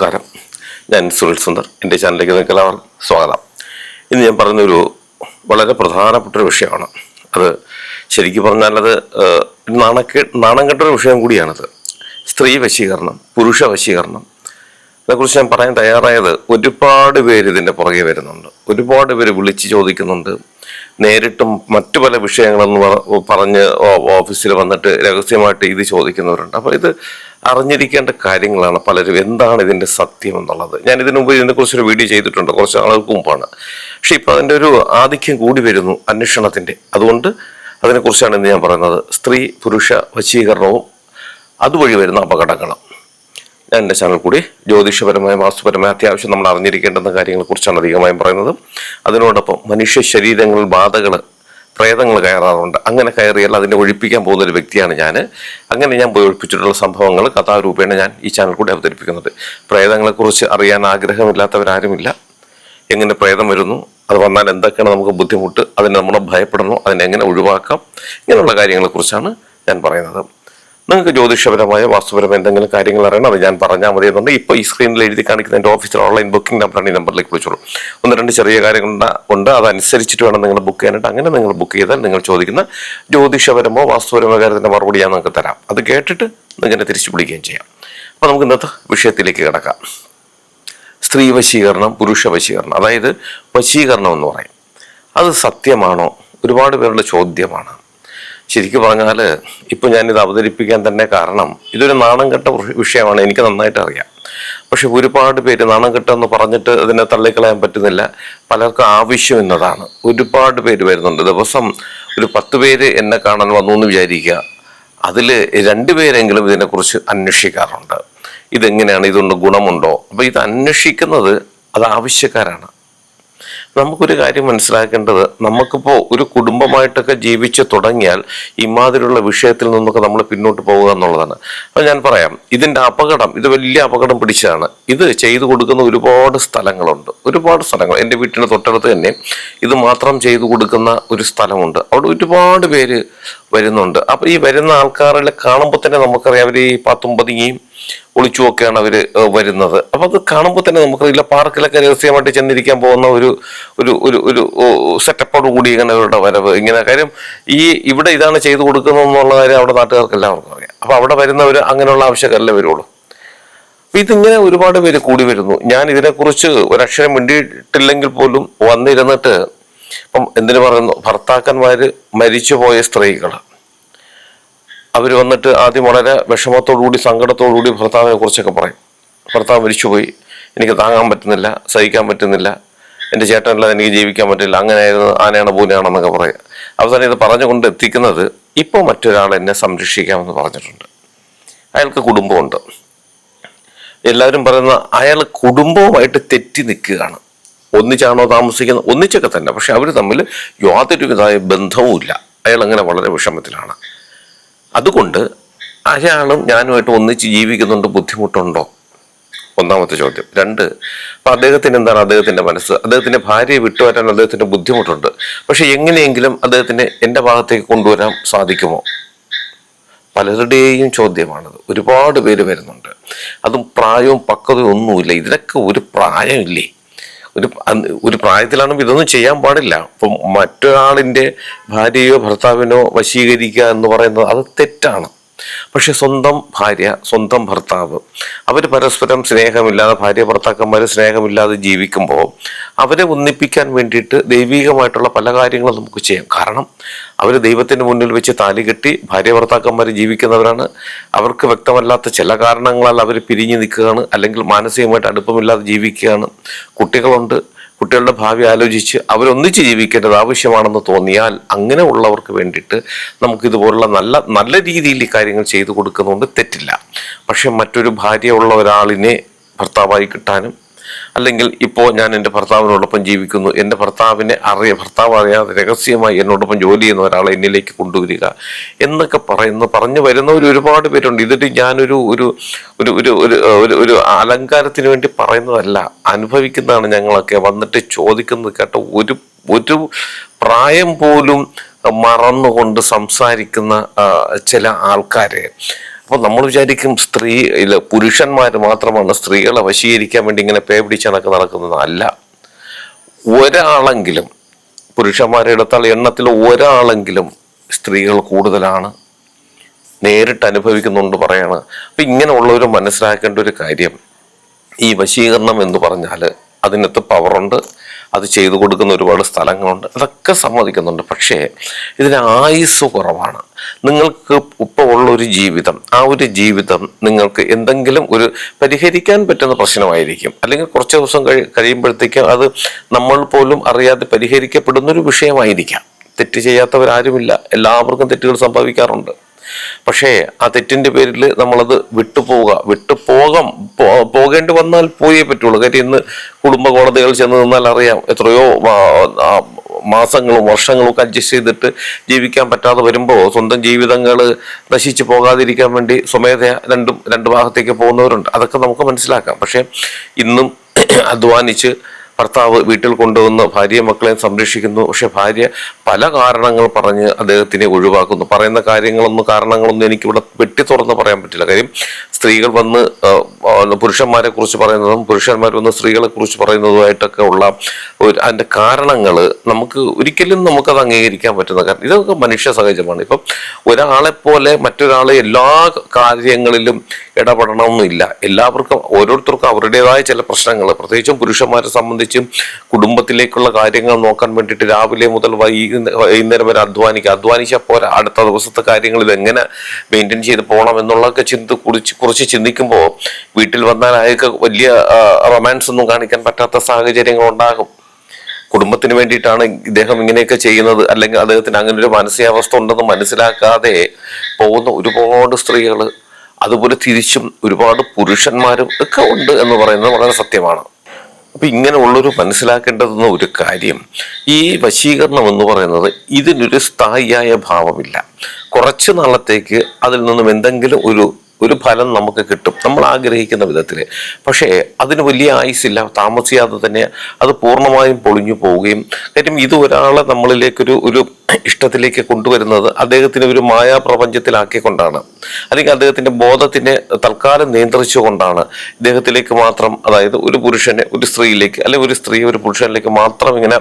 നമസ്കാരം. ഞാൻ സുനിൽ സുന്ദർ. എന്റെ ചാനലിലേക്ക് നിങ്ങൾക്ക് എല്ലാവർക്കും സ്വാഗതം. ഇന്ന് ഞാൻ പറയുന്നൊരു വളരെ പ്രധാനപ്പെട്ടൊരു വിഷയമാണ്. അത് ശരിക്കും പറഞ്ഞാൽ അത് നാണക്കെ നാണം കെട്ടൊരു വിഷയം കൂടിയാണത്. സ്ത്രീ വശീകരണം പുരുഷ വശീകരണം. അതേക്കുറിച്ച് ഞാൻ പറയാൻ തയ്യാറായത് ഒരുപാട് പേര് ഇതിന്റെ പുറകെ വരുന്നുണ്ട്. ഒരുപാട് പേര് വിളിച്ച് ചോദിക്കുന്നുണ്ട്. നേരിട്ടും മറ്റു പല വിഷയങ്ങളെന്ന് പറ- പറഞ്ഞ് ഓഫീസിൽ വന്നിട്ട് രഹസ്യമായിട്ട് ഇത് ചോദിക്കുന്നവരുണ്ട്. അപ്പോൾ ഇത് അറിഞ്ഞിരിക്കേണ്ട കാര്യങ്ങളാണ് പലരും. എന്താണ് ഇതിന്റെ സത്യം എന്നുള്ളത്? ഞാൻ ഇതിനു മുമ്പ് ഇതിനെക്കുറിച്ചൊരു വീഡിയോ ചെയ്തിട്ടുണ്ട് കുറച്ച് നാളുകൾക്ക് മുമ്പാണ്. പക്ഷെ ഇപ്പോൾ അതിന്റെ ഒരു ആധിക്യം കൂടി വരുന്നു അന്വേഷണത്തിന്റെ അതുകൊണ്ട് അതിനെക്കുറിച്ചാണ് ഇന്ന് ഞാൻ പറയുന്നത്. സ്ത്രീ പുരുഷ വശീകരണവും അതുവഴി വരുന്ന അപകടങ്ങളും. ഞാൻ എന്റെ ചാനൽ കൂടി ജ്യോതിഷപരമായ വാസ്തുപരമായ അത്യാവശ്യം നമ്മൾ അറിഞ്ഞിരിക്കേണ്ടുന്ന കാര്യങ്ങളെക്കുറിച്ചാണ് അധികമായും പറയുന്നത്. അതിനോടൊപ്പം മനുഷ്യ ശരീരങ്ങളിൽ ബാധകൾ പ്രേതങ്ങൾ കയറാറുണ്ട്. അങ്ങനെ കയറിയാൽ അതിനെ ഒഴിപ്പിക്കാൻ പോകുന്ന ഒരു വ്യക്തിയാണ് ഞാൻ അങ്ങനെ ഞാൻ പോയി ഒഴിപ്പിച്ചിട്ടുള്ള സംഭവങ്ങൾ കഥാരൂപേണ ഞാൻ ഈ ചാനൽ കൂടി അവതരിപ്പിക്കുന്നുണ്ട്. പ്രേതങ്ങളെക്കുറിച്ച് അറിയാൻ ആഗ്രഹമില്ലാത്തവരാരുമില്ല. എങ്ങനെ പ്രേതം വരുന്നു അത് വന്നാൽ എന്തൊക്കെയാണ് നമുക്ക് ബുദ്ധിമുട്ട് അതിനെ നമ്മൾ ഭയപ്പെടണോ അതിനെങ്ങനെ ഒഴിവാക്കാം ഇങ്ങനെയുള്ള കാര്യങ്ങളെക്കുറിച്ചാണ് ഞാൻ പറയുന്നത്. നിങ്ങൾക്ക് ജ്യോതിഷപരമായ വാസ്തുപരമായ എന്തെങ്കിലും കാര്യങ്ങൾ അറിയണം അത് ഞാൻ പറഞ്ഞാൽ മതി എന്നുണ്ട് ഇപ്പോൾ ഈ സ്ക്രീനിൽ എഴുതി കാണിക്കുന്ന എന്റെ ഓഫീസിൽ ഓൺലൈൻ ബുക്കിംഗ് നമ്പറാണ് ഈ നമ്പറിലേക്ക് വിളിച്ചോളൂ. ഒന്ന് രണ്ട് ചെറിയ കാര്യങ്ങൾ ഉണ്ട് അതനുസരിച്ചിട്ട് വേണം നിങ്ങൾ ബുക്ക് ചെയ്യാനായിട്ട്. അങ്ങനെ നിങ്ങൾ ബുക്ക് ചെയ്താൽ നിങ്ങൾ ചോദിക്കുന്ന ജ്യോതിഷപരമോ വാസ്തുപരമോ കാര്യത്തിന്റെ മറുപടി ഞാൻ നിങ്ങൾക്ക് തരാം. അത് കേട്ടിട്ട് നിങ്ങനെ തിരിച്ചു വിളിക്കുകയും ചെയ്യാം. അപ്പോൾ നമുക്ക് ഇന്നത്തെ വിഷയത്തിലേക്ക് കിടക്കാം. സ്ത്രീ വശീകരണം പുരുഷ വശീകരണം. അതായത് വശീകരണം എന്ന് പറയും. അത് സത്യമാണോ? ഒരുപാട് പേരുടെ ചോദ്യമാണ്. ശരിക്കും പറഞ്ഞാൽ ഇപ്പം ഞാനിത് അവതരിപ്പിക്കാൻ തന്നെ കാരണം ഇതൊരു നാണം കെട്ട വിഷയമാണ്. എനിക്ക് നന്നായിട്ട് അറിയാം. പക്ഷെ ഒരുപാട് പേര് നാണം കെട്ടെന്ന് പറഞ്ഞിട്ട് അതിനെ തള്ളിക്കളയാൻ പറ്റുന്നില്ല. പലർക്കും ആവശ്യം എന്നതാണ്. ഒരുപാട് പേര് വരുന്നുണ്ട്. ദിവസം ഒരു പത്ത് പേര് എന്നെ കാണാൻ വന്നു എന്ന് വിചാരിക്കുക. അതിൽ രണ്ടുപേരെങ്കിലും ഇതിനെക്കുറിച്ച് അന്വേഷിക്കാറുണ്ട്. ഇതെങ്ങനെയാണ്? ഇതുകൊണ്ട് ഗുണമുണ്ടോ? അപ്പോൾ ഇത് അന്വേഷിക്കുന്നത് അത് ആവശ്യക്കാരാണ്. നമുക്കൊരു കാര്യം മനസ്സിലാക്കേണ്ടത് നമുക്കിപ്പോൾ ഒരു കുടുംബമായിട്ടൊക്കെ ജീവിച്ച് തുടങ്ങിയാൽ ഇമാതിരിയുള്ള വിഷയത്തിൽ നിന്നൊക്കെ നമ്മൾ പിന്നോട്ട് പോവുക എന്നുള്ളതാണ്. അപ്പോൾ ഞാൻ പറയാം ഇതിന്റെ അപകടം ഇത് വലിയ അപകടം പിടിച്ചതാണ്. ഇത് ചെയ്തു കൊടുക്കുന്ന ഒരുപാട് സ്ഥലങ്ങളുണ്ട്. ഒരുപാട് സ്ഥലങ്ങൾ. എന്റെ വീട്ടിന് തൊട്ടടുത്ത് തന്നെ ഇത് മാത്രം ചെയ്തു കൊടുക്കുന്ന ഒരു സ്ഥലമുണ്ട്. അവിടെ ഒരുപാട് പേര് വരുന്നുണ്ട്. അപ്പോൾ ഈ വരുന്ന ആൾക്കാരെല്ലാം കാണുമ്പോൾ തന്നെ നമുക്കറിയാം അവർ ഈ പത്തും പതുങ്ങിയും ഒളിച്ചുമൊക്കെയാണ് അവർ വരുന്നത്. അപ്പം അത് കാണുമ്പോൾ തന്നെ നമുക്ക് ഇല്ല പാർക്കിലൊക്കെ രഹസ്യമായിട്ട് ചെന്നിരിക്കാൻ പോകുന്ന ഒരു ഒരു ഒരു ഒരു സെറ്റപ്പോട് കൂടി ഇങ്ങനെ അവരുടെ വരവ്. ഇങ്ങനെ കാര്യം ഈ ഇവിടെ ഇതാണ് ചെയ്തു കൊടുക്കുന്നത് എന്നുള്ള കാര്യം അവിടെ നാട്ടുകാർക്ക് എല്ലാവർക്കും അറിയാം. അപ്പം അവിടെ വരുന്നവർ അങ്ങനെയുള്ള ആവശ്യമല്ല വരുള്ളൂ. ഇതിങ്ങനെ ഒരുപാട് പേര് കൂടി വരുന്നു. ഞാൻ ഇതിനെക്കുറിച്ച് ഒരക്ഷരം മിണ്ടിയിട്ടില്ലെങ്കിൽ പോലും വന്നിരുന്നിട്ട് ഇപ്പം എന്തിനു പറയുന്നു? ഭർത്താക്കന്മാര് മരിച്ചുപോയ സ്ത്രീകൾ അവർ വന്നിട്ട് ആദ്യം വളരെ വിഷമത്തോടുകൂടി സങ്കടത്തോടുകൂടി ഭർത്താവിനെ കുറിച്ചൊക്കെ പറയും. ഭർത്താവ് മരിച്ചുപോയി. എനിക്ക് താങ്ങാൻ പറ്റുന്നില്ല സഹിക്കാൻ പറ്റുന്നില്ല. എന്റെ ചേട്ടനല്ലാതെ എനിക്ക് ജീവിക്കാൻ പറ്റില്ല. അങ്ങനെയായിരുന്നു ആനയാണ് പൂനയാണെന്നൊക്കെ പറയുക അവസാനം ഇത് പറഞ്ഞുകൊണ്ട് എത്തിക്കുന്നത് ഇപ്പോൾ മറ്റൊരാൾ എന്നെ സംരക്ഷിക്കാമെന്ന് പറഞ്ഞിട്ടുണ്ട്. അയാൾക്ക് കുടുംബമുണ്ട്. എല്ലാവരും പറയുന്ന അയാൾ കുടുംബവുമായിട്ട് തെറ്റി നിൽക്കുകയാണ്. ഒന്നിച്ചാണോ താമസിക്കുന്നത്? ഒന്നിച്ചൊക്കെ തന്നെ. പക്ഷെ അവർ തമ്മിൽ യാതൊരുവിധമായ ബന്ധവും ബന്ധവുമില്ല. അയാൾ അങ്ങനെ വളരെ വിഷമത്തിലാണ്. അതുകൊണ്ട് അയാളും ഞാനുമായിട്ട് ഒന്നിച്ച് ജീവിക്കുന്നുണ്ട് ബുദ്ധിമുട്ടുണ്ടോ? ഒന്നാമത്തെ ചോദ്യം. രണ്ട് അപ്പൊ അദ്ദേഹത്തിന് എന്താണ് അദ്ദേഹത്തിന്റെ മനസ്സ്? അദ്ദേഹത്തിന്റെ ഭാര്യയെ വിട്ടുവരാൻ അദ്ദേഹത്തിന് ബുദ്ധിമുട്ടുണ്ട്. പക്ഷെ എങ്ങനെയെങ്കിലും അദ്ദേഹത്തിന് എന്റെ ഭാഗത്തേക്ക് കൊണ്ടുവരാൻ സാധിക്കുമോ? പലരുടെയും ചോദ്യമാണത്. ഒരുപാട് പേര് വരുന്നുണ്ട്. അതും പ്രായവും പക്വതയും ഒന്നുമില്ല. ഇതിനൊക്കെ ഒരു പ്രായമില്ലേ? ഒരു ഒരു പ്രായത്തിലാണെങ്കിൽ ഇതൊന്നും ചെയ്യാൻ പാടില്ല. ഇപ്പം മറ്റൊരാളിന്റെ ഭാര്യയോ ഭർത്താവിനോ വശീകരിക്കുക എന്ന് പറയുന്നത് അത് തെറ്റാണ്. പക്ഷെ സ്വന്തം ഭാര്യ സ്വന്തം ഭർത്താവ് അവർ പരസ്പരം സ്നേഹമില്ലാതെ ഭാര്യ ഭർത്താക്കന്മാർ സ്നേഹമില്ലാതെ ജീവിക്കുമ്പോൾ അവരെ ഒന്നിപ്പിക്കാൻ വേണ്ടിയിട്ട് ദൈവികമായിട്ടുള്ള പല കാര്യങ്ങളും നമുക്ക് ചെയ്യാം. കാരണം അവർ ദൈവത്തിന് മുന്നിൽ വെച്ച് താലി കെട്ടി ഭാര്യ ഭർത്താക്കന്മാർ ജീവിക്കുന്നവരാണ്. അവർക്ക് വ്യക്തമല്ലാത്ത ചില കാരണങ്ങളാൽ അവർ പിരിഞ്ഞു നിൽക്കുകയാണ്. അല്ലെങ്കിൽ മാനസികമായിട്ട് അടുപ്പമില്ലാതെ ജീവിക്കുകയാണ്. കുട്ടികളുണ്ട്. കുട്ടികളുടെ ഭാവി ആലോചിച്ച് അവരൊന്നിച്ച് ജീവിക്കേണ്ടത് ആവശ്യമാണെന്ന് തോന്നിയാൽ അങ്ങനെ ഉള്ളവർക്ക് വേണ്ടിയിട്ട് നമുക്കിതുപോലുള്ള നല്ല നല്ല രീതിയിൽ ഈ കാര്യങ്ങൾ ചെയ്തു കൊടുക്കുന്നതുകൊണ്ട് തെറ്റില്ല. പക്ഷെ മറ്റൊരു ഭാര്യ ഉള്ള ഒരാളിനെ ഭർത്താവായി കിട്ടാനും അല്ലെങ്കിൽ ഇപ്പോൾ ഞാൻ എന്റെ ഭർത്താവിനോടൊപ്പം ജീവിക്കുന്നു. എന്റെ ഭർത്താവിനെ അറിയ ഭർത്താവ് അറിയാതെ രഹസ്യമായി എന്നോടൊപ്പം ജോലി ചെയ്യുന്ന ഒരാളെ എന്നിലേക്ക് കൊണ്ടുവരിക എന്നൊക്കെ പറയുന്നു. പറഞ്ഞു വരുന്നവർ ഒരുപാട് പേരുണ്ട്. ഇതിട്ട് ഞാനൊരു ഒരു ഒരു ഒരു ഒരു ഒരു അലങ്കാരത്തിന് വേണ്ടി പറയുന്നതല്ല. അനുഭവിക്കുന്നതാണ് ഞങ്ങളൊക്കെ. വന്നിട്ട് ചോദിക്കുന്നത് കേട്ട ഒരു ഒരു പ്രായം പോലും മറന്നുകൊണ്ട് സംസാരിക്കുന്ന ചില ആൾക്കാര്. അപ്പോൾ നമ്മൾ വിചാരിക്കും സ്ത്രീ ഇല്ല പുരുഷന്മാർ മാത്രമാണ് സ്ത്രീകളെ വശീകരിക്കാൻ വേണ്ടി ഇങ്ങനെ പേ പിടിച്ചണക്ക് നടക്കുന്നത്. അല്ല. ഒരാളെങ്കിലും പുരുഷന്മാരെ എടുത്താൽ എണ്ണത്തിൽ ഒരാളെങ്കിലും സ്ത്രീകൾ കൂടുതലാണ്. നേരിട്ട് അനുഭവിക്കുന്നുണ്ട് പറയാണ്. അപ്പൊ ഇങ്ങനെയുള്ളവർ മനസ്സിലാക്കേണ്ട ഒരു കാര്യം ഈ വശീകരണം എന്ന് പറഞ്ഞാൽ അതിനകത്ത് പവറുണ്ട് അത് ചെയ്തു കൊടുക്കുന്ന ഒരുപാട് സ്ഥലങ്ങളുണ്ട്. അതൊക്കെ സമ്മതിക്കുന്നുണ്ട്. പക്ഷേ ഇതിന് ആയുസ് കുറവാണ്. നിങ്ങൾക്ക് ഇപ്പോൾ ഉള്ള ഒരു ജീവിതം ആ ഒരു ജീവിതം നിങ്ങൾക്ക് എന്തെങ്കിലും ഒരു പരിഹരിക്കാൻ പറ്റുന്ന പ്രശ്നമായിരിക്കും. അല്ലെങ്കിൽ കുറച്ച് ദിവസം കഴി കഴിയുമ്പോഴത്തേക്കും അത് നമ്മൾ പോലും അറിയാതെ പരിഹരിക്കപ്പെടുന്ന ഒരു വിഷയമായിരിക്കാം. തെറ്റ് ചെയ്യാത്തവരാരുമില്ല. എല്ലാവർക്കും തെറ്റുകൾ സംഭവിക്കാറുണ്ട്. പക്ഷേ ആ തെറ്റിന്റെ പേരിൽ നമ്മളത് വിട്ടുപോവുക. വിട്ടുപോകാം. പോകേണ്ടി വന്നാൽ പോയേ പറ്റുള്ളൂ. കാര്യം ഇന്ന് കുടുംബ കോടതികൾ ചെന്ന് നിന്നാൽ അറിയാം എത്രയോ മാസങ്ങളും വർഷങ്ങളും ഒക്കെ അഡ്ജസ്റ്റ് ചെയ്തിട്ട് ജീവിക്കാൻ പറ്റാതെ വരുമ്പോൾ സ്വന്തം ജീവിതങ്ങൾ നശിച്ചു പോകാതിരിക്കാൻ വേണ്ടി സ്വമേധയ രണ്ടും രണ്ട് ഭാഗത്തേക്ക് പോകുന്നവരുണ്ട്. അതൊക്കെ നമുക്ക് മനസ്സിലാക്കാം. പക്ഷേ ഇന്നും അധ്വാനിച്ച് ഭർത്താവ് വീട്ടിൽ കൊണ്ടുവന്ന് ഭാര്യയും മക്കളെയും സംരക്ഷിക്കുന്നു. പക്ഷെ ഭാര്യ പല കാരണങ്ങൾ പറഞ്ഞ് അദ്ദേഹത്തിനെ ഒഴിവാക്കുന്നു. പറയുന്ന കാര്യങ്ങളൊന്നും കാരണങ്ങളൊന്നും എനിക്കിവിടെ വെട്ടി തുറന്ന് പറയാൻ പറ്റില്ല. കാര്യം സ്ത്രീകൾ വന്ന് പുരുഷന്മാരെ കുറിച്ച് പറയുന്നതും പുരുഷന്മാർ വന്ന് സ്ത്രീകളെ കുറിച്ച് പറയുന്നതുമായിട്ടൊക്കെ ഉള്ള ഒരു അതിന്റെ കാരണങ്ങൾ നമുക്ക് ഒരിക്കലും നമുക്കത് അംഗീകരിക്കാൻ പറ്റുന്ന കാരണം ഇതൊക്കെ മനുഷ്യ സഹജമാണ്. ഇപ്പം ഒരാളെ പോലെ മറ്റൊരാളെ എല്ലാ കാര്യങ്ങളിലും ഇടപെടണമെന്നില്ല. എല്ലാവർക്കും ഓരോരുത്തർക്കും അവരുടേതായ ചില പ്രശ്നങ്ങൾ. പ്രത്യേകിച്ചും പുരുഷന്മാരെ സംബന്ധിച്ചും കുടുംബത്തിലേക്കുള്ള കാര്യങ്ങൾ നോക്കാൻ വേണ്ടിയിട്ട് രാവിലെ മുതൽ വൈകുന്ന- വൈകുന്നേരം വരെ അധ്വാനിക്കുക. അധ്വാനിച്ചാൽ പോരാ. അടുത്ത ദിവസത്തെ കാര്യങ്ങൾ ഇത് എങ്ങനെ മെയിന്റെയിൻ ചെയ്ത് പോകണം എന്നുള്ളതൊക്കെ ചിന്ത കുറിച്ച് കുറിച്ച് ചിന്തിക്കുമ്പോൾ വീട്ടിൽ വന്നാൽ അയാൾക്ക് വലിയ റൊമാൻസ് ഒന്നും കാണിക്കാൻ പറ്റാത്ത സാഹചര്യങ്ങൾ ഉണ്ടാകും. കുടുംബത്തിന് വേണ്ടിയിട്ടാണ് ഇദ്ദേഹം ഇങ്ങനെയൊക്കെ ചെയ്യുന്നത്. അല്ലെങ്കിൽ അദ്ദേഹത്തിന് അങ്ങനെ ഒരു മാനസികാവസ്ഥ ഉണ്ടെന്ന് മനസ്സിലാക്കാതെ പോകുന്ന ഒരുപാട് സ്ത്രീകൾ അതുപോലെ തിരിച്ചും ഒരുപാട് പുരുഷന്മാരും ഒക്കെ ഉണ്ട് എന്ന് പറയുന്നത് വളരെ സത്യമാണ്. അപ്പൊ ഇങ്ങനെയുള്ളൊരു മനസ്സിലാക്കേണ്ടതെന്ന ഒരു കാര്യം ഈ വശീകരണം എന്ന് പറയുന്നത് ഇതിനൊരു സ്ഥായിയായ ഭാവമില്ല. കുറച്ച് നാളത്തേക്ക് അതിൽ നിന്നും എന്തെങ്കിലും ഒരു ഒരു ഫലം നമുക്ക് കിട്ടും. നമ്മൾ ആഗ്രഹിക്കുന്ന വിധത്തിൽ പക്ഷേ അതിന് വലിയ ആയുസില്ല താമസിയാതെ തന്നെ അത് പൂർണമായും പൊളിഞ്ഞു പോവുകയും കാര്യം ഇത് ഒരാളെ നമ്മളിലേക്കൊരു ഒരു ഇഷ്ടത്തിലേക്ക് കൊണ്ടുവരുന്നത് അദ്ദേഹത്തിന് ഒരു മായാപ്രപഞ്ചത്തിലാക്കിക്കൊണ്ടാണ്. അല്ലെങ്കിൽ അദ്ദേഹത്തിന്റെ ബോധത്തിനെ തൽക്കാലം നിയന്ത്രിച്ചുകൊണ്ടാണ്. ഇദ്ദേഹത്തിലേക്ക് മാത്രം അതായത് ഒരു പുരുഷനെ ഒരു സ്ത്രീയിലേക്ക് അല്ലെങ്കിൽ ഒരു സ്ത്രീ ഒരു പുരുഷനിലേക്ക് മാത്രം ഇങ്ങനെ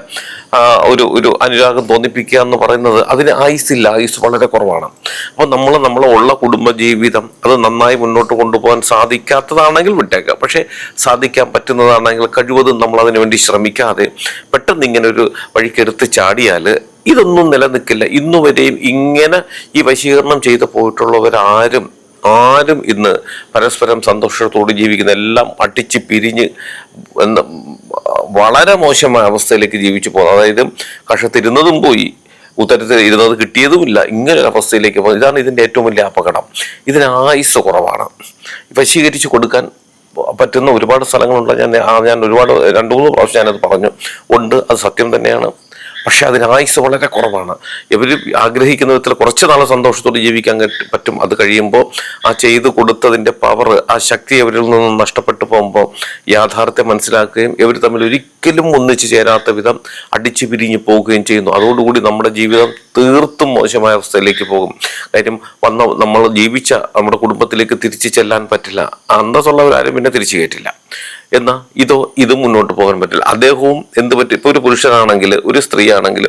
ഒരു ഒരു അനുരാഗം തോന്നിപ്പിക്കുക എന്ന് പറയുന്നത് അതിന് ആയുസില്ല ആയുസ് വളരെ കുറവാണ്. അപ്പോൾ നമ്മൾ നമ്മളെ ഉള്ള കുടുംബജീവിതം അത് നന്നായി മുന്നോട്ട് കൊണ്ടുപോകാൻ സാധിക്കാത്തതാണെങ്കിൽ വിട്ടേക്കുക. പക്ഷേ സാധിക്കാൻ പറ്റുന്നതാണെങ്കിൽ കഴിവതും നമ്മൾ അതിനു വേണ്ടി ശ്രമിക്കാതെ പെട്ടെന്ന് ഇങ്ങനെ ഒരു വഴിക്കെടുത്ത് ചാടിയാൽ ഇതൊന്നും നിലനിൽക്കില്ല. ഇന്നുവരെയും ഇങ്ങനെ ഈ വശീകരണം ചെയ്തു പോയിട്ടുള്ളവരാരും ആരും ഇന്ന് പരസ്പരം സന്തോഷത്തോട് ജീവിക്കുന്ന എല്ലാം അടിച്ച് പിരിഞ്ഞ് വളരെ മോശമായ അവസ്ഥയിലേക്ക് ജീവിച്ചു പോകുന്നത് അതായത് കഷത്തിരുന്നതും പോയി. ഉത്തരത്തിൽ ഇരുന്നത് കിട്ടിയതുമില്ല. ഇങ്ങനെ അവസ്ഥയിലേക്ക് പോകുന്നത് ഇതാണ് ഇതിന്റെ ഏറ്റവും വലിയ അപകടം. ഇതിന് ആയുസ് കുറവാണ്. വശീകരിച്ച് കൊടുക്കാൻ പറ്റുന്ന ഒരുപാട് സ്ഥലങ്ങളുണ്ട് ഞാൻ ഞാൻ ഒരുപാട് രണ്ടു മൂന്ന് പ്രാവശ്യം ഞാനത് പറഞ്ഞു. ഉണ്ട്. അത് സത്യം തന്നെയാണ്. പക്ഷെ അതിന് ആയുസ് വളരെ കുറവാണ്. ഇവർ ആഗ്രഹിക്കുന്ന വിധത്തിൽ കുറച്ച് നാൾ സന്തോഷത്തോടെ ജീവിക്കാൻ പറ്റും. അത് കഴിയുമ്പോൾ ആ ചെയ്തു കൊടുത്തതിന്റെ പവർ ആ ശക്തി അവരിൽ നിന്നും നഷ്ടപ്പെട്ടു പോകുമ്പോൾ യാഥാർത്ഥ്യം മനസ്സിലാക്കുകയും ഇവർ തമ്മിൽ ഒരിക്കലും ഒന്നിച്ചു ചേരാത്ത വിധം അടിച്ചു പിരിഞ്ഞു പോവുകയും ചെയ്യുന്നു. അതോടുകൂടി നമ്മുടെ ജീവിതം തീർത്തും മോശമായ അവസ്ഥയിലേക്ക് പോകും. കാര്യം വന്ന നമ്മൾ ജീവിച്ച നമ്മുടെ കുടുംബത്തിലേക്ക് തിരിച്ചു ചെല്ലാൻ പറ്റില്ല. അന്തസ്സുള്ളവരാരും പിന്നെ തിരിച്ചു കയറ്റില്ല എന്നാ? ഇതോ ഇത് മുന്നോട്ട് പോകാൻ പറ്റില്ല. അദ്ദേഹവും എന്ത് പറ്റി? ഇപ്പൊ ഒരു പുരുഷനാണെങ്കിൽ ഒരു സ്ത്രീ ആണെങ്കിൽ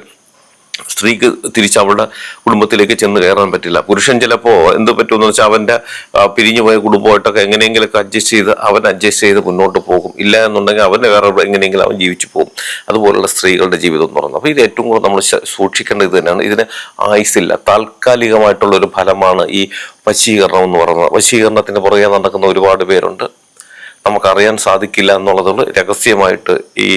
സ്ത്രീക്ക് തിരിച്ച് അവളുടെ കുടുംബത്തിലേക്ക് ചെന്ന് കയറാൻ പറ്റില്ല. പുരുഷൻ ചിലപ്പോ എന്ത് പറ്റുമെന്ന് വെച്ചാൽ അവന്റെ ആ, പിരിഞ്ഞുപോയ കുടുംബമായിട്ടൊക്കെ എങ്ങനെയെങ്കിലൊക്കെ അഡ്ജസ്റ്റ് ചെയ്ത് അവൻ അഡ്ജസ്റ്റ് ചെയ്ത് മുന്നോട്ട് പോകും. ഇല്ല എന്നുണ്ടെങ്കിൽ അവന് വേറെ എങ്ങനെയെങ്കിലും അവൻ ജീവിച്ചു പോകും. അതുപോലുള്ള സ്ത്രീകളുടെ ജീവിതം എന്ന് പറയുന്നത്. അപ്പൊ ഇത് ഏറ്റവും കൂടുതൽ നമ്മൾ സൂക്ഷിക്കേണ്ട ഇത് തന്നെയാണ്. ഇതിന് ആയുസില്ല താൽക്കാലികമായിട്ടുള്ള ഒരു ഫലമാണ് ഈ വശീകരണം എന്ന് പറയുന്നത്. വശീകരണത്തിന് പുറകെ നടക്കുന്ന ഒരുപാട് പേരുണ്ട്. നമുക്കറിയാൻ സാധിക്കില്ല എന്നുള്ളതുകൊണ്ട് രഹസ്യമായിട്ട് ഈ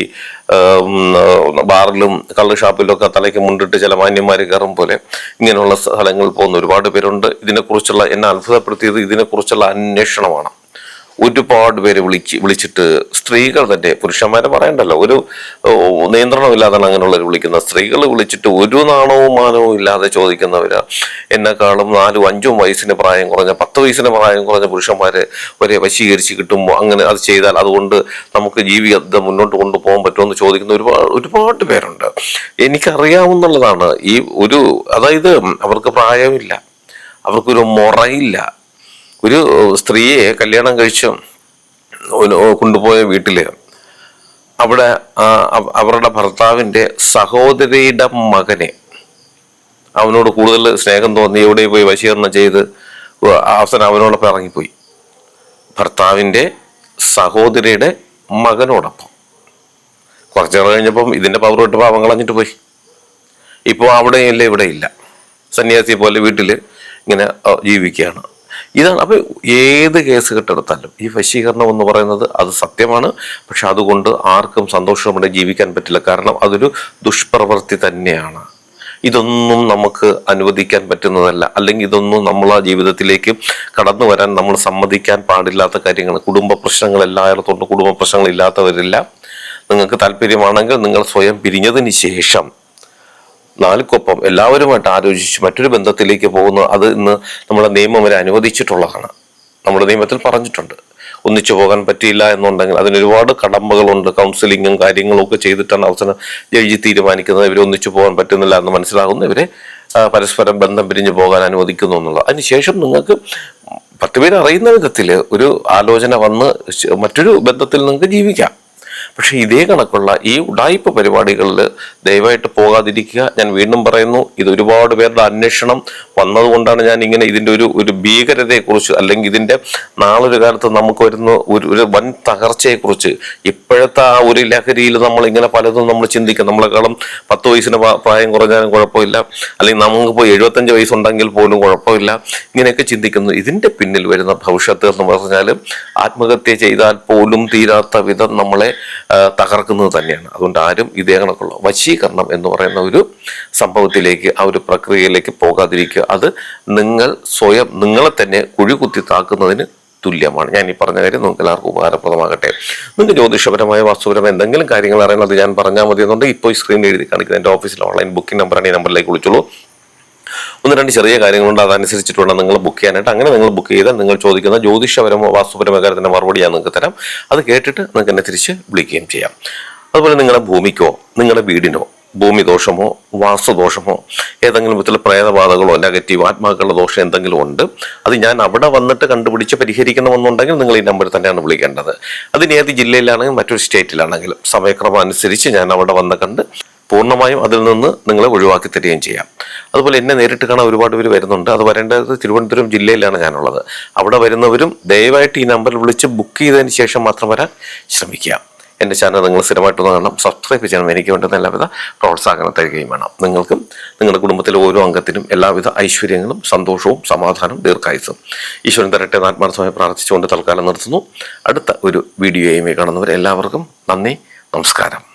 ബാറിലും കള്ള് ഷാപ്പിലും ഒക്കെ തലയ്ക്ക് മുണ്ടിട്ട് ചില മാന്യന്മാർ കയറും പോലെ ഇങ്ങനെയുള്ള സ്ഥലങ്ങളിൽ പോകുന്ന ഒരുപാട് പേരുണ്ട്. ഇതിനെക്കുറിച്ചുള്ള എന്നെ അത്ഭുതപ്പെടുത്തിയത് ഇതിനെക്കുറിച്ചുള്ള അന്വേഷണമാണ്. ഒരുപാട് പേര് വിളിച്ച് വിളിച്ചിട്ട് സ്ത്രീകൾ തന്നെ പുരുഷന്മാരെ പറയണ്ടല്ലോ ഒരു നിയന്ത്രണമില്ലാതാണ് അങ്ങനെയുള്ളവർ വിളിക്കുന്നത്. സ്ത്രീകൾ വിളിച്ചിട്ട് ഒരു നാണവും മാനവും ഇല്ലാതെ ചോദിക്കുന്നവരാ എന്നെക്കാളും നാലും അഞ്ചും വയസ്സിന് പ്രായം കുറഞ്ഞ പത്ത് വയസ്സിന് പ്രായം കുറഞ്ഞ പുരുഷന്മാരെ ഒരേ വശീകരിച്ച് കിട്ടുമ്പോൾ അങ്ങനെ അത് ചെയ്താൽ അതുകൊണ്ട് നമുക്ക് ജീവിതം മുന്നോട്ട് കൊണ്ടുപോകാൻ പറ്റുമെന്ന് ചോദിക്കുന്ന ഒരുപാട് ഒരുപാട് പേരുണ്ട്. എനിക്കറിയാവുന്നുള്ളതാണ് ഈ ഒരു അതായത് അവർക്ക് പ്രായമില്ല. അവർക്കൊരു മുറയില്ല. ഒരു സ്ത്രീയെ കല്യാണം കഴിച്ച് കൊണ്ടുപോയ വീട്ടിൽ അവിടെ അവരുടെ ഭർത്താവിന്റെ സഹോദരിയുടെ മകനെ അവനോട് കൂടുതൽ സ്നേഹം തോന്നി എവിടെ പോയി വശീകരണം ചെയ്ത് അവസാനം അവനോടൊപ്പം ഇറങ്ങിപ്പോയി. ഭർത്താവിന്റെ സഹോദരിയുടെ മകനോടൊപ്പം. കുറച്ചു നാൾ കഴിഞ്ഞപ്പം ഇതിന്റെ പവർ വിട്ടപ്പോൾ അവൻ കളഞ്ഞിട്ട് പോയി. ഇപ്പോൾ അവിടെ ഇല്ല ഇവിടെ ഇല്ല സന്യാസി പോലെ വീട്ടിൽ ഇങ്ങനെ ജീവിക്കുകയാണ്. ഇതാണ് അപ്പോൾ ഏത് കേസ് കെട്ടെടുത്താലും ഈ വശീകരണം എന്ന് പറയുന്നത് അത് സത്യമാണ്. പക്ഷെ അതുകൊണ്ട് ആർക്കും സന്തോഷത്തോടെ ജീവിക്കാൻ പറ്റില്ല. കാരണം അതൊരു ദുഷ്പ്രവൃത്തി തന്നെയാണ്. ഇതൊന്നും നമുക്ക് അനുവദിക്കാൻ പറ്റുന്നതല്ല. അല്ലെങ്കിൽ ഇതൊന്നും നമ്മൾ ആ ജീവിതത്തിലേക്ക് കടന്നു വരാൻ നമ്മൾ സമ്മതിക്കാൻ പാടില്ലാത്ത കാര്യങ്ങൾ കുടുംബ പ്രശ്നങ്ങൾ എല്ലായിടത്തുണ്ട് കുടുംബ പ്രശ്നങ്ങൾ ഇല്ലാത്തവരില്ല. നിങ്ങൾക്ക് താല്പര്യമാണെങ്കിൽ നിങ്ങൾ സ്വയം പിരിഞ്ഞതിന് ശേഷം നാലുക്കൊപ്പം എല്ലാവരുമായിട്ട് ആലോചിച്ച് മറ്റൊരു ബന്ധത്തിലേക്ക് പോകുന്ന അത് ഇന്ന് നമ്മുടെ നിയമം വരെ അനുവദിച്ചിട്ടുള്ളതാണ്. നമ്മുടെ നിയമത്തിൽ പറഞ്ഞിട്ടുണ്ട്. ഒന്നിച്ചു പോകാൻ പറ്റിയില്ല എന്നുണ്ടെങ്കിൽ അതിന് ഒരുപാട് കടമ്പകളുണ്ട്. കൗൺസിലിങ്ങും കാര്യങ്ങളും ഒക്കെ ചെയ്തിട്ടാണ് അവസാനം ജഡ്ജി തീരുമാനിക്കുന്നത്. ഇവർ ഒന്നിച്ചു പോകാൻ പറ്റുന്നില്ല എന്ന് മനസ്സിലാകുന്നു ഇവരെ പരസ്പരം ബന്ധം പിരിഞ്ഞു പോകാൻ അനുവദിക്കുന്നു എന്നുള്ളത്. അതിനുശേഷം നിങ്ങൾക്ക് പത്ത് പേര് അറിയുന്ന വിധത്തിൽ ഒരു ആലോചന വന്ന് മറ്റൊരു ബന്ധത്തിൽ നിങ്ങൾക്ക് ജീവിക്കാം. പക്ഷെ ഇതേ കണക്കുള്ള ഈ ഉടായ്പ പരിപാടികളിൽ ദയവായിട്ട് പോകാതിരിക്കുക. ഞാൻ വീണ്ടും പറയുന്നു ഇത് ഒരുപാട് പേരുടെ അന്വേഷണം വന്നതുകൊണ്ടാണ് ഞാൻ ഇങ്ങനെ ഇതിന്റെ ഒരു ഒരു ഭീകരതയെക്കുറിച്ച് അല്ലെങ്കിൽ ഇതിന്റെ നാളൊരു കാലത്ത് നമുക്ക് വരുന്ന ഒരു ഒരു വൻ തകർച്ചയെക്കുറിച്ച് ഇപ്പോഴത്തെ ആ ഒരു ലഹരിയിൽ നമ്മൾ ഇങ്ങനെ പലതും നമ്മൾ ചിന്തിക്കും. നമ്മളെക്കാളും പത്ത് വയസ്സിന് പ്രായം കുറഞ്ഞാലും കുഴപ്പമില്ല. അല്ലെങ്കിൽ നമുക്ക് ഇപ്പോൾ എഴുപത്തഞ്ച് വയസ്സുണ്ടെങ്കിൽ പോലും കുഴപ്പമില്ല. ഇങ്ങനെയൊക്കെ ചിന്തിക്കുന്നു. ഇതിന്റെ പിന്നിൽ വരുന്ന ഭവിഷ്യത്ത് എന്ന് പറഞ്ഞാൽ ആത്മഹത്യ ചെയ്താൽ പോലും തീരാത്ത വിധം നമ്മളെ തകർക്കുന്നത് തന്നെയാണ്. അതുകൊണ്ട് ആരും ഇതേ കണക്കുള്ള വശീകരണം എന്ന് പറയുന്ന ഒരു സംഭവത്തിലേക്ക് ആ ഒരു പ്രക്രിയയിലേക്ക് പോകാതിരിക്കുക. അത് നിങ്ങൾ സ്വയം നിങ്ങളെ തന്നെ കുഴികുത്തി താക്കുന്നതിന് തുല്യമാണ്. ഞാൻ ഈ പറഞ്ഞ കാര്യം നിങ്ങൾക്ക് എല്ലാവർക്കും ഉപകാരപ്രദമാകട്ടെ. നിങ്ങൾക്ക് ജ്യോതിഷപരമായ വാസ്തുപരമായ എന്തെങ്കിലും കാര്യങ്ങൾ അറിയണത് ഞാൻ പറഞ്ഞാൽ മതി എന്നുണ്ടെങ്കിൽ ഇപ്പോൾ ഈ സ്ക്രീനിൽ എഴുതി കാണിക്കുന്നത് എന്റെ ഓഫീസിൽ ഓൺലൈൻ ബുക്കിംഗ് നമ്പറാണ് ഈ നമ്പറിലേക്ക് വിളിച്ചോളൂ. ഒന്ന് രണ്ട് ചെറിയ കാര്യങ്ങളുണ്ട്. അതനുസരിച്ചിട്ട് വേണം നിങ്ങൾ ബുക്ക് ചെയ്യാനായിട്ട്. അങ്ങനെ നിങ്ങൾ ബുക്ക് ചെയ്താൽ നിങ്ങൾ ചോദിക്കുന്ന ജ്യോതിഷപരമോ വാസ്തുപരമോ കാര്യത്തിന്റെ മറുപടി ഞാൻ നിങ്ങൾക്ക് തരാം. അത് കേട്ടിട്ട് നിങ്ങൾക്ക് എന്നെ തിരിച്ച് വിളിക്കുകയും ചെയ്യാം. അതുപോലെ നിങ്ങളുടെ ഭൂമിക്കോ നിങ്ങളുടെ വീടിനോ ഭൂമി ദോഷമോ വാസ്തുദോഷമോ ഏതെങ്കിലും വിധത്തിൽ പ്രേതബാധകളോ നെഗറ്റീവ് ആത്മാക്കളുടെ ദോഷം എന്തെങ്കിലും ഉണ്ട് അത് ഞാൻ അവിടെ വന്നിട്ട് കണ്ടുപിടിച്ച് പരിഹരിക്കണമെന്നുണ്ടെങ്കിൽ നിങ്ങൾ ഈ നമ്പറിൽ തന്നെയാണ് വിളിക്കേണ്ടത്. അതിന് ഏത് ജില്ലയിലാണെങ്കിലും മറ്റൊരു സ്റ്റേറ്റിലാണെങ്കിലും സമയക്രമം അനുസരിച്ച് ഞാൻ അവിടെ വന്ന് കണ്ട് പൂർണമായും അതിൽ നിന്ന് നിങ്ങളെ ഒഴിവാക്കി തരികയും ചെയ്യാം. അതുപോലെ എന്നെ നേരിട്ട് കാണാൻ ഒരുപാട് പേര് വരുന്നുണ്ട്. അത് വരേണ്ടത് തിരുവനന്തപുരം ജില്ലയിലാണ് ഞാനുള്ളത്. അവിടെ വരുന്നവരും ദയവായിട്ട് ഈ നമ്പറിൽ വിളിച്ച് ബുക്ക് ചെയ്തതിന് ശേഷം മാത്രം വരാൻ ശ്രമിക്കുക. എന്റെ ചാനൽ നിങ്ങൾ സ്ഥിരമായിട്ടൊന്ന് കാണണം. സബ്സ്ക്രൈബ് ചെയ്യണം. എനിക്ക് വേണ്ടുന്ന എല്ലാവിധ പ്രോത്സാഹനം തരികയും വേണം. നിങ്ങൾക്കും നിങ്ങളുടെ കുടുംബത്തിലെ ഓരോ അംഗത്തിനും എല്ലാവിധ ഐശ്വര്യങ്ങളും സന്തോഷവും സമാധാനവും ദീർഘായുസും ഈശ്വരൻ തരട്ടെ ആത്മാർത്ഥമായി പ്രാർത്ഥിച്ചുകൊണ്ട് തൽക്കാലം നിർത്തുന്നു. അടുത്ത ഒരു വീഡിയോയുമായി കാണുന്നവർ എല്ലാവർക്കും നന്ദി നമസ്കാരം.